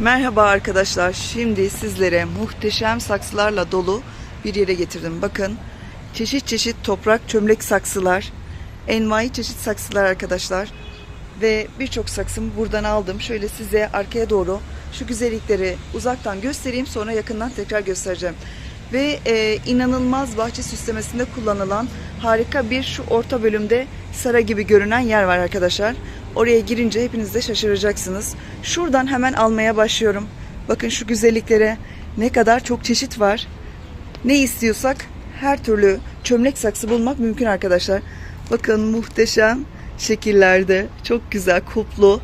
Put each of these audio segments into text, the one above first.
Merhaba arkadaşlar. Şimdi sizlere muhteşem saksılarla dolu bir yere getirdim. Bakın çeşit çeşit toprak çömlek saksılar, envai çeşit saksılar arkadaşlar. Ve birçok saksımı buradan aldım. Şöyle size arkaya doğru şu güzellikleri uzaktan göstereyim sonra yakından tekrar göstereceğim. Ve e, inanılmaz bahçe süslemesinde kullanılan harika bir şu orta bölümde sera gibi görünen yer var arkadaşlar. Oraya girince hepiniz de şaşıracaksınız. Şuradan hemen almaya başlıyorum. Bakın şu güzelliklere ne kadar çok çeşit var. Ne istiyorsak her türlü çömlek saksı bulmak mümkün arkadaşlar. Bakın muhteşem şekillerde çok güzel kuplu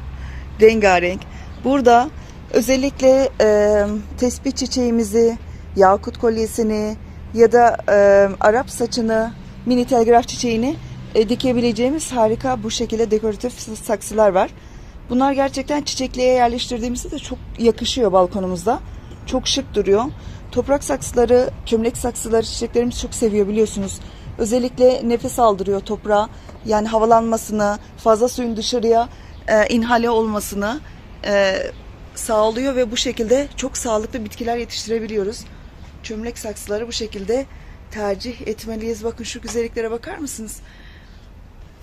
rengarenk. Burada özellikle e, tespih çiçeğimizi, yakut kolyesini ya da e, Arap saçını, mini telgraf çiçeğini e, dikebileceğimiz harika bu şekilde dekoratif saksılar var. Bunlar gerçekten çiçekliğe yerleştirdiğimizde de çok yakışıyor balkonumuzda. Çok şık duruyor. Toprak saksıları, çömlek saksıları çiçeklerimiz çok seviyor biliyorsunuz. Özellikle nefes aldırıyor toprağa. Yani havalanmasını, fazla suyun dışarıya e, inhale olmasını e, sağlıyor ve bu şekilde çok sağlıklı bitkiler yetiştirebiliyoruz. Çömlek saksıları bu şekilde tercih etmeliyiz. Bakın şu güzelliklere bakar mısınız?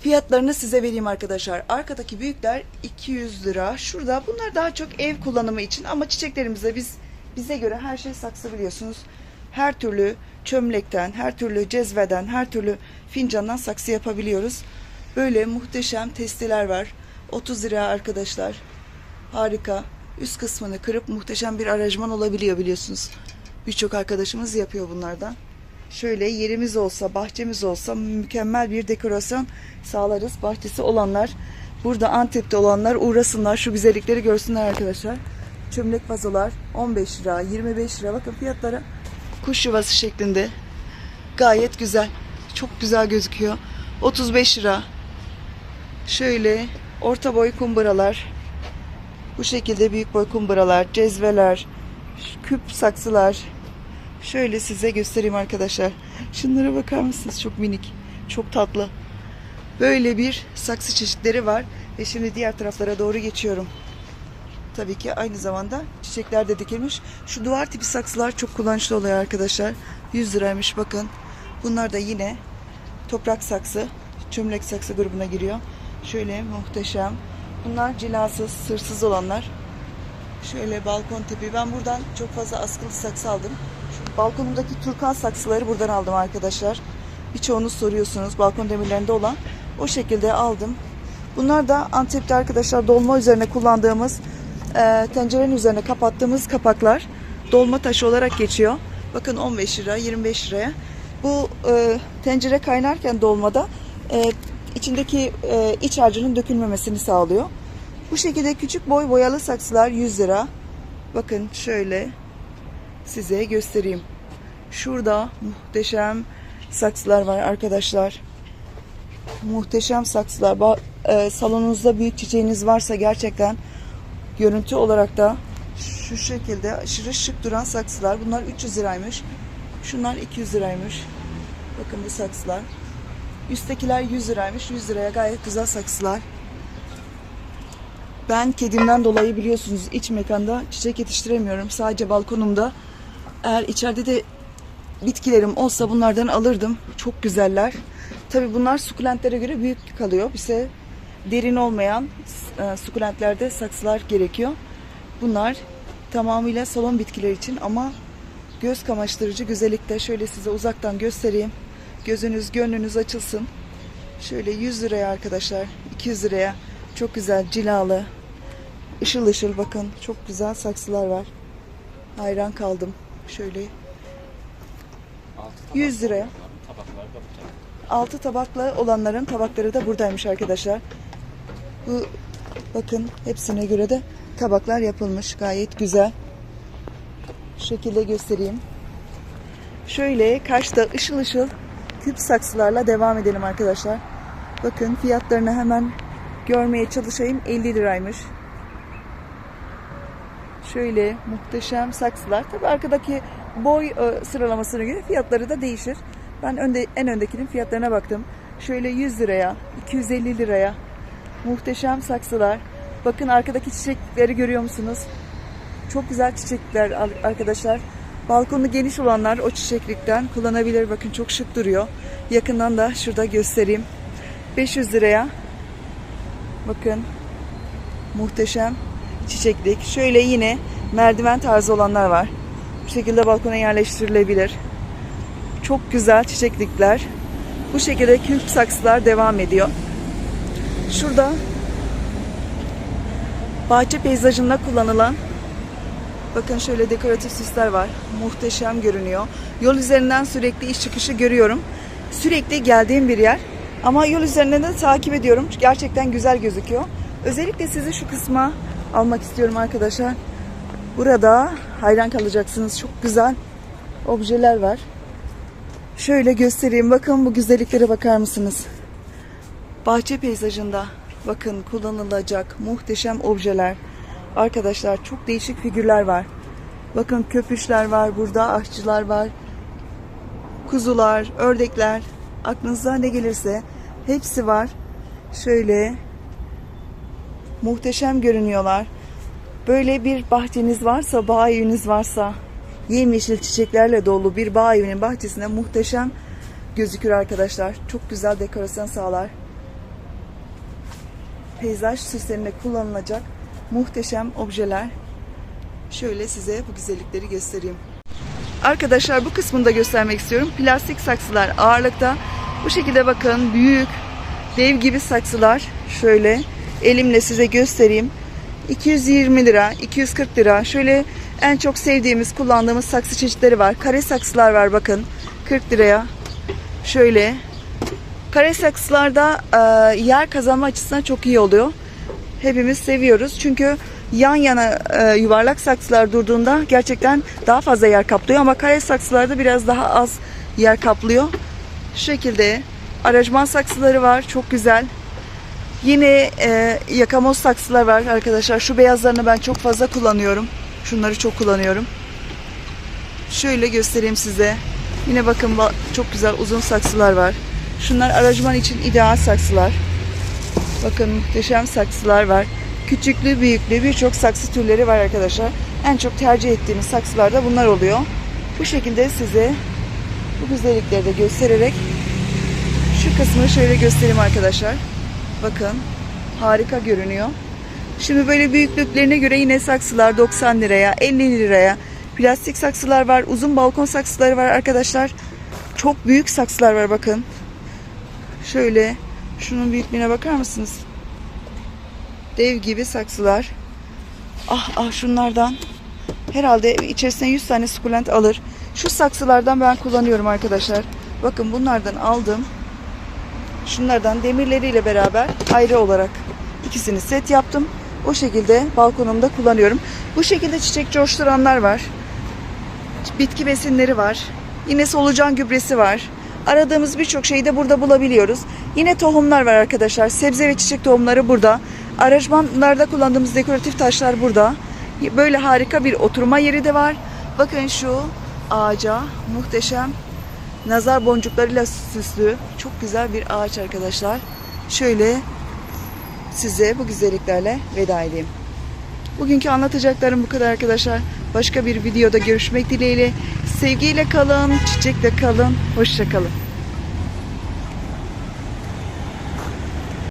Fiyatlarını size vereyim arkadaşlar. Arkadaki büyükler 200 lira. Şurada bunlar daha çok ev kullanımı için ama çiçeklerimizde biz bize göre her şey saksı biliyorsunuz. Her türlü çömlekten, her türlü cezveden, her türlü fincandan saksı yapabiliyoruz. Böyle muhteşem testiler var. 30 lira arkadaşlar. Harika. Üst kısmını kırıp muhteşem bir aranjman olabiliyor biliyorsunuz. Birçok arkadaşımız yapıyor bunlardan. Şöyle yerimiz olsa, bahçemiz olsa mükemmel bir dekorasyon sağlarız. Bahçesi olanlar, burada Antep'te olanlar uğrasınlar, şu güzellikleri görsünler arkadaşlar. Çömlek vazolar 15 lira, 25 lira. Bakın fiyatlara kuş yuvası şeklinde. Gayet güzel. Çok güzel gözüküyor. 35 lira. Şöyle orta boy kumburalar. Bu şekilde büyük boy kumburalar, cezveler, küp saksılar. Şöyle size göstereyim arkadaşlar. Şunlara bakar mısınız? Çok minik, çok tatlı. Böyle bir saksı çeşitleri var. Ve şimdi diğer taraflara doğru geçiyorum. Tabii ki aynı zamanda çiçekler de dikilmiş. Şu duvar tipi saksılar çok kullanışlı oluyor arkadaşlar. 100 liraymış bakın. Bunlar da yine toprak saksı, çömlek saksı grubuna giriyor. Şöyle muhteşem. Bunlar cilasız, sırsız olanlar. Şöyle balkon tipi. Ben buradan çok fazla askılı saksı aldım. Şu balkonumdaki turkan saksıları buradan aldım arkadaşlar. Birçoğunuz soruyorsunuz balkon demirlerinde olan. O şekilde aldım. Bunlar da Antep'te arkadaşlar dolma üzerine kullandığımız e, tencerenin üzerine kapattığımız kapaklar. Dolma taşı olarak geçiyor. Bakın 15 lira, 25 liraya. Bu e, tencere kaynarken dolmada e, içindeki e, iç harcının dökülmemesini sağlıyor. Bu şekilde küçük boy boyalı saksılar 100 lira. Bakın şöyle size göstereyim. Şurada muhteşem saksılar var arkadaşlar. Muhteşem saksılar. Ba- e, salonunuzda büyük çiçeğiniz varsa gerçekten görüntü olarak da şu şekilde aşırı şık duran saksılar. Bunlar 300 liraymış. Şunlar 200 liraymış. Bakın bu saksılar. Üsttekiler 100 liraymış. 100 liraya gayet güzel saksılar. Ben kedimden dolayı biliyorsunuz iç mekanda çiçek yetiştiremiyorum. Sadece balkonumda. Eğer içeride de bitkilerim olsa bunlardan alırdım. Çok güzeller. Tabi bunlar sukulentlere göre büyük kalıyor. Bize derin olmayan e, sukulentlerde saksılar gerekiyor. Bunlar tamamıyla salon bitkiler için ama göz kamaştırıcı güzellikte şöyle size uzaktan göstereyim. Gözünüz gönlünüz açılsın. Şöyle 100 liraya arkadaşlar 200 liraya çok güzel cilalı ışıl ışıl bakın çok güzel saksılar var. Hayran kaldım. Şöyle 100 liraya. Altı tabaklı olanların tabakları da buradaymış arkadaşlar. Bu bakın hepsine göre de tabaklar yapılmış. Gayet güzel. Şekilde göstereyim. Şöyle karşıda ışıl ışıl küp saksılarla devam edelim arkadaşlar. Bakın fiyatlarını hemen görmeye çalışayım. 50 liraymış. Şöyle muhteşem saksılar. Tabii arkadaki boy e, sıralamasına göre fiyatları da değişir. Ben önde, en öndekinin fiyatlarına baktım. Şöyle 100 liraya, 250 liraya muhteşem saksılar. Bakın arkadaki çiçekleri görüyor musunuz? Çok güzel çiçekler ar- arkadaşlar. Balkonu geniş olanlar o çiçeklikten kullanabilir. Bakın çok şık duruyor. Yakından da şurada göstereyim. 500 liraya. Bakın. Muhteşem çiçeklik. Şöyle yine merdiven tarzı olanlar var. Bu şekilde balkona yerleştirilebilir. Çok güzel çiçeklikler. Bu şekilde kült saksılar devam ediyor. Şurada bahçe peyzajında kullanılan bakın şöyle dekoratif süsler var. Muhteşem görünüyor. Yol üzerinden sürekli iş çıkışı görüyorum. Sürekli geldiğim bir yer. Ama yol üzerinden de takip ediyorum. Gerçekten güzel gözüküyor. Özellikle sizi şu kısma almak istiyorum arkadaşlar. Burada hayran kalacaksınız. Çok güzel objeler var. Şöyle göstereyim. Bakın bu güzelliklere bakar mısınız? Bahçe peyzajında bakın kullanılacak muhteşem objeler. Arkadaşlar çok değişik figürler var. Bakın köpüşler var burada, aşçılar var. Kuzular, ördekler, aklınıza ne gelirse hepsi var. Şöyle muhteşem görünüyorlar. Böyle bir bahçeniz varsa, bağ eviniz varsa, yemyeşil çiçeklerle dolu bir bağ evinin bahçesinde muhteşem gözükür arkadaşlar. Çok güzel dekorasyon sağlar. Peyzaj süslerinde kullanılacak muhteşem objeler. Şöyle size bu güzellikleri göstereyim. Arkadaşlar bu kısmını da göstermek istiyorum. Plastik saksılar ağırlıkta. Bu şekilde bakın büyük dev gibi saksılar. Şöyle elimle size göstereyim. 220 lira, 240 lira. Şöyle en çok sevdiğimiz, kullandığımız saksı çeşitleri var. Kare saksılar var bakın. 40 liraya. Şöyle. Kare saksılarda e, yer kazanma açısından çok iyi oluyor. Hepimiz seviyoruz. Çünkü yan yana e, yuvarlak saksılar durduğunda gerçekten daha fazla yer kaplıyor ama kare saksılarda biraz daha az yer kaplıyor. Şu şekilde aracman saksıları var. Çok güzel. Yine e, yakamoz saksılar var arkadaşlar. Şu beyazlarını ben çok fazla kullanıyorum. Şunları çok kullanıyorum. Şöyle göstereyim size. Yine bakın ba- çok güzel uzun saksılar var. Şunlar aracman için ideal saksılar. Bakın muhteşem saksılar var. Küçüklü büyüklü birçok saksı türleri var arkadaşlar. En çok tercih ettiğimiz saksılar da bunlar oluyor. Bu şekilde size bu güzellikleri de göstererek şu kısmını şöyle göstereyim arkadaşlar. Bakın harika görünüyor. Şimdi böyle büyüklüklerine göre yine saksılar 90 liraya, 50 liraya. Plastik saksılar var, uzun balkon saksıları var arkadaşlar. Çok büyük saksılar var bakın. Şöyle şunun büyüklüğüne bakar mısınız? Dev gibi saksılar. Ah ah şunlardan. Herhalde içerisine 100 tane sukulent alır. Şu saksılardan ben kullanıyorum arkadaşlar. Bakın bunlardan aldım. Şunlardan demirleriyle beraber ayrı olarak ikisini set yaptım. O şekilde balkonumda kullanıyorum. Bu şekilde çiçek coşturanlar var. Bitki besinleri var. Yine solucan gübresi var. Aradığımız birçok şeyi de burada bulabiliyoruz. Yine tohumlar var arkadaşlar. Sebze ve çiçek tohumları burada. Aracmanlarda kullandığımız dekoratif taşlar burada. Böyle harika bir oturma yeri de var. Bakın şu ağaca muhteşem nazar boncuklarıyla süslü çok güzel bir ağaç arkadaşlar. Şöyle size bu güzelliklerle veda edeyim. Bugünkü anlatacaklarım bu kadar arkadaşlar. Başka bir videoda görüşmek dileğiyle. Sevgiyle kalın, çiçekle kalın. Hoşça kalın.